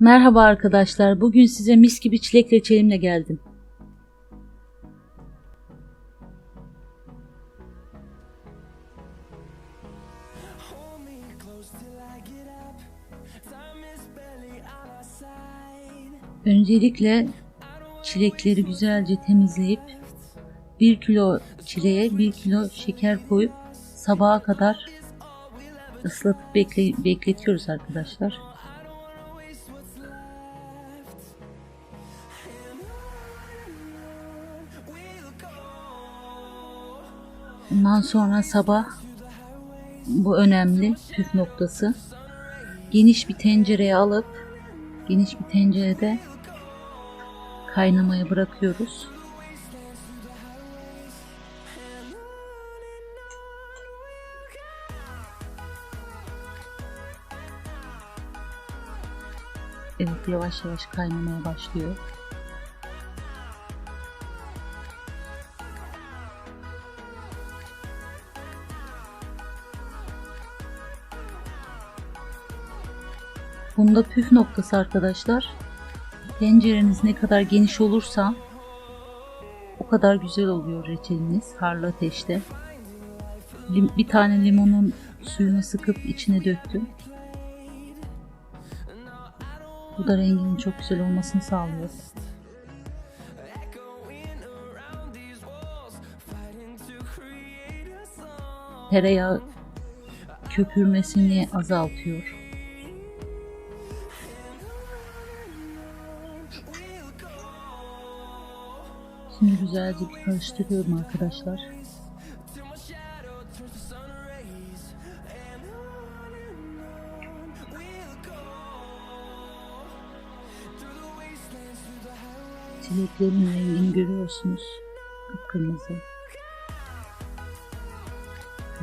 Merhaba arkadaşlar. Bugün size mis gibi çilek reçelimle geldim. Öncelikle çilekleri güzelce temizleyip 1 kilo çileğe 1 kilo şeker koyup sabaha kadar ıslatıp bekle- bekletiyoruz arkadaşlar. Ondan sonra sabah bu önemli püf noktası. Geniş bir tencereye alıp geniş bir tencerede kaynamaya bırakıyoruz. Evet yavaş yavaş kaynamaya başlıyor. Bunda püf noktası arkadaşlar. Tencereniz ne kadar geniş olursa o kadar güzel oluyor reçeliniz harlı ateşte. Bir tane limonun suyunu sıkıp içine döktüm. Bu da renginin çok güzel olmasını sağlıyor. Tereyağı köpürmesini azaltıyor. Şimdi güzelce bir karıştırıyorum arkadaşlar. Çileklerin rengini görüyorsunuz. Kırmızı.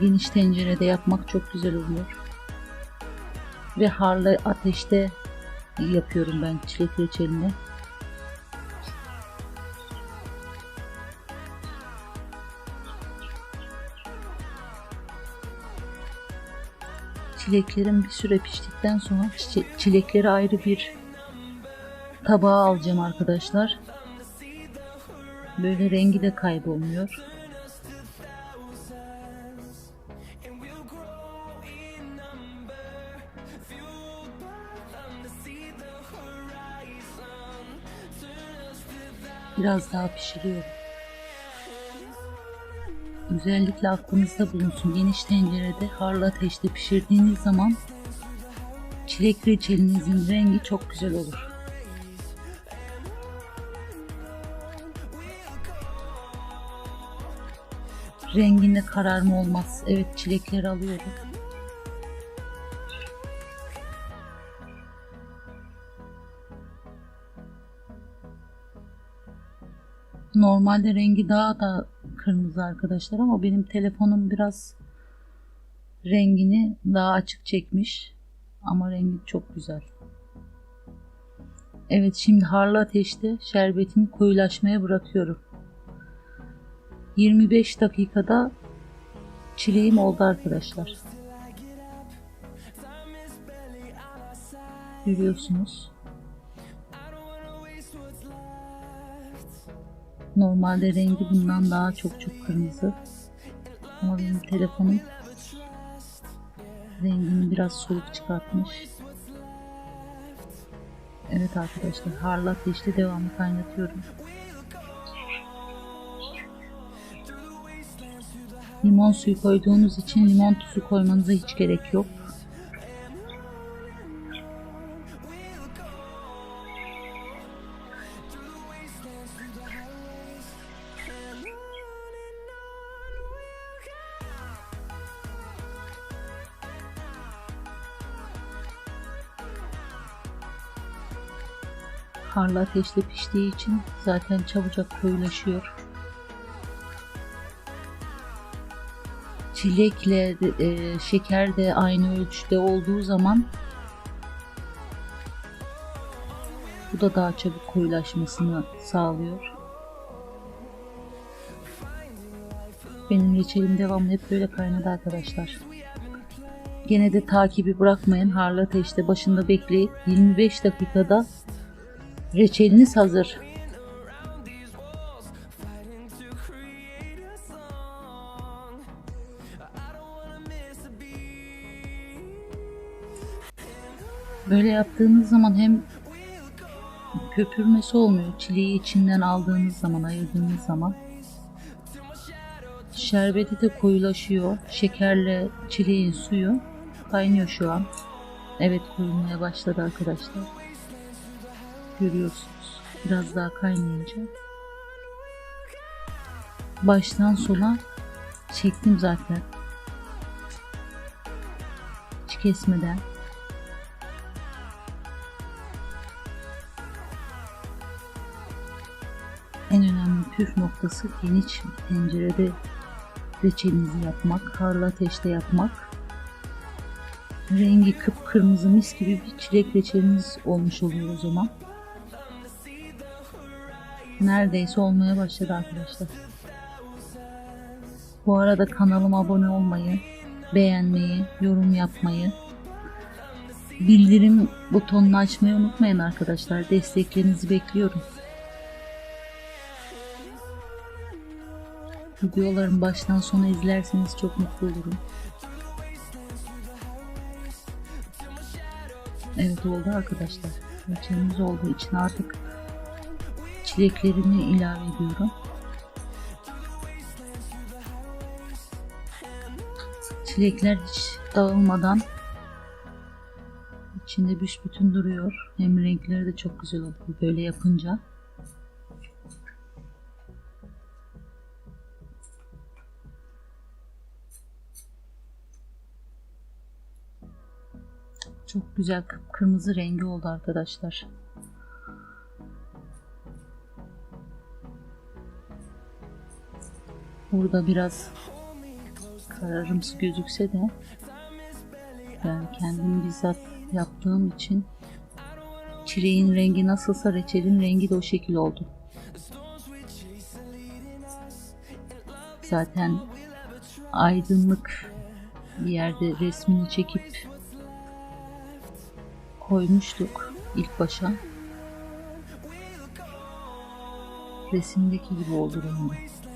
Geniş tencerede yapmak çok güzel oluyor. Ve harlı ateşte yapıyorum ben çilek reçelini. Çileklerim bir süre piştikten sonra çi- çilekleri ayrı bir tabağa alacağım arkadaşlar. Böyle rengi de kaybolmuyor. Biraz daha pişiriyorum. Özellikle aklınızda bulunsun. Geniş tencerede harlı ateşte pişirdiğiniz zaman çilek reçelinizin rengi çok güzel olur. Renginde kararma olmaz. Evet çilekleri alıyorum. Normalde rengi daha da kırmızı arkadaşlar ama benim telefonum biraz rengini daha açık çekmiş. Ama rengi çok güzel. Evet şimdi harlı ateşte şerbetini koyulaşmaya bırakıyorum. 25 dakikada çileğim oldu arkadaşlar. Görüyorsunuz. Normalde rengi bundan daha çok çok kırmızı. Ama benim telefonum rengini biraz soluk çıkartmış. Evet arkadaşlar harlı ateşte devamlı kaynatıyorum. Limon suyu koyduğunuz için limon tuzu koymanıza hiç gerek yok. Harlı ateşte piştiği için zaten çabucak koyulaşıyor. Çilekle e, şeker de aynı ölçüde olduğu zaman bu da daha çabuk koyulaşmasını sağlıyor. Benim reçelim devamlı hep böyle kaynadı arkadaşlar. Gene de takibi bırakmayın. Harlı ateşte başında bekleyin. 25 dakikada reçeliniz hazır. Böyle yaptığınız zaman hem köpürmesi olmuyor. Çileği içinden aldığınız zaman, ayırdığınız zaman. Şerbeti de koyulaşıyor. Şekerle çileğin suyu kaynıyor şu an. Evet koyulmaya başladı arkadaşlar. Görüyorsunuz. Biraz daha kaynayınca. Baştan sona çektim zaten. Hiç kesmeden. En önemli püf noktası geniş tencerede reçelinizi yapmak, harlı ateşte yapmak. Rengi kıpkırmızı mis gibi bir çilek reçeliniz olmuş oluyor o zaman. Neredeyse olmaya başladı arkadaşlar. Bu arada kanalıma abone olmayı, beğenmeyi, yorum yapmayı, bildirim butonunu açmayı unutmayın arkadaşlar. Desteklerinizi bekliyorum. Videolarımı baştan sona izlerseniz çok mutlu olurum. Evet oldu arkadaşlar. Reçelimiz olduğu için artık çileklerimi ilave ediyorum. Çilekler hiç dağılmadan içinde büsbütün duruyor. Hem renkleri de çok güzel oluyor böyle yapınca. Çok güzel kırmızı rengi oldu arkadaşlar. Burada biraz kararımsı gözükse de ben kendim bizzat yaptığım için çileğin rengi nasılsa reçelin rengi de o şekil oldu. Zaten aydınlık bir yerde resmini çekip koymuştuk ilk başa. Resimdeki gibi oldu rengi.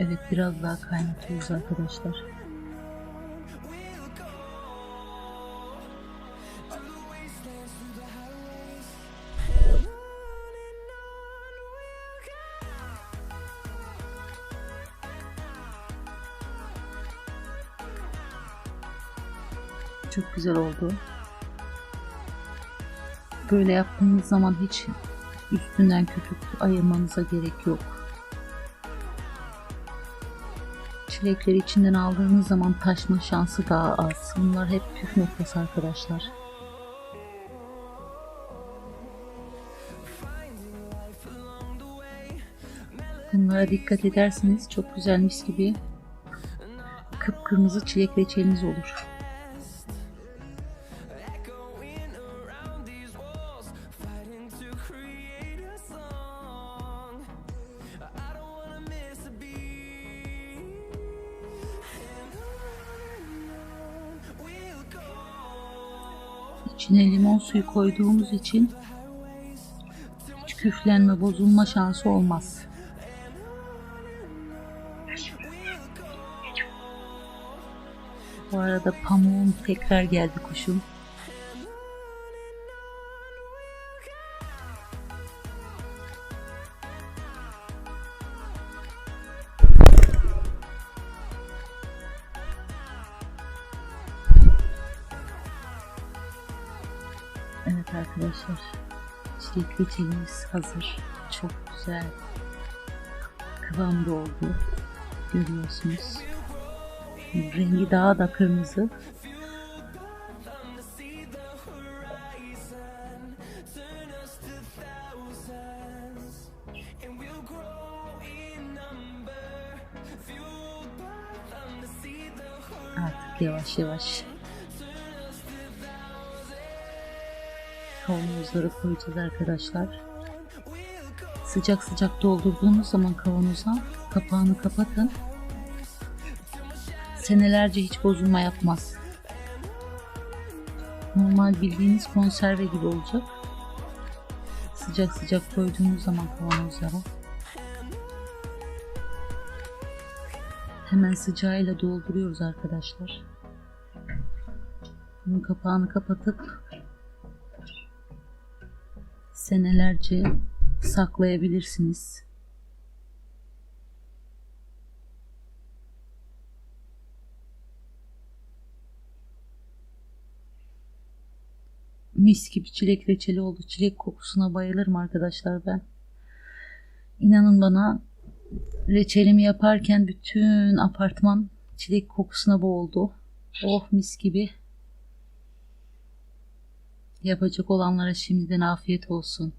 Evet biraz daha kaynatıyoruz arkadaşlar. Çok güzel oldu. Böyle yaptığınız zaman hiç üstünden köpük ayırmanıza gerek yok. Çilekleri içinden aldığınız zaman taşma şansı daha az. Bunlar hep püf noktası arkadaşlar. Bunlara dikkat ederseniz çok güzel mis gibi kıpkırmızı çilek reçeliniz olur. İçine limon suyu koyduğumuz için hiç küflenme, bozulma şansı olmaz. Bu arada pamuğum tekrar geldi kuşum. Evet arkadaşlar. Çilek reçelimiz hazır. Çok güzel. Kıvamda oldu. Görüyorsunuz. Rengi daha da kırmızı. Artık yavaş yavaş kavanozları koyacağız arkadaşlar. Sıcak sıcak doldurduğunuz zaman kavanoza kapağını kapatın. senelerce hiç bozulma yapmaz. Normal bildiğiniz konserve gibi olacak. Sıcak sıcak koyduğunuz zaman kavanozlara hemen sıcağıyla dolduruyoruz arkadaşlar. Bunun kapağını kapatıp senelerce saklayabilirsiniz. Mis gibi çilek reçeli oldu. Çilek kokusuna bayılırım arkadaşlar ben. İnanın bana reçelimi yaparken bütün apartman çilek kokusuna boğuldu. Oh mis gibi. Yapacak olanlara şimdiden afiyet olsun.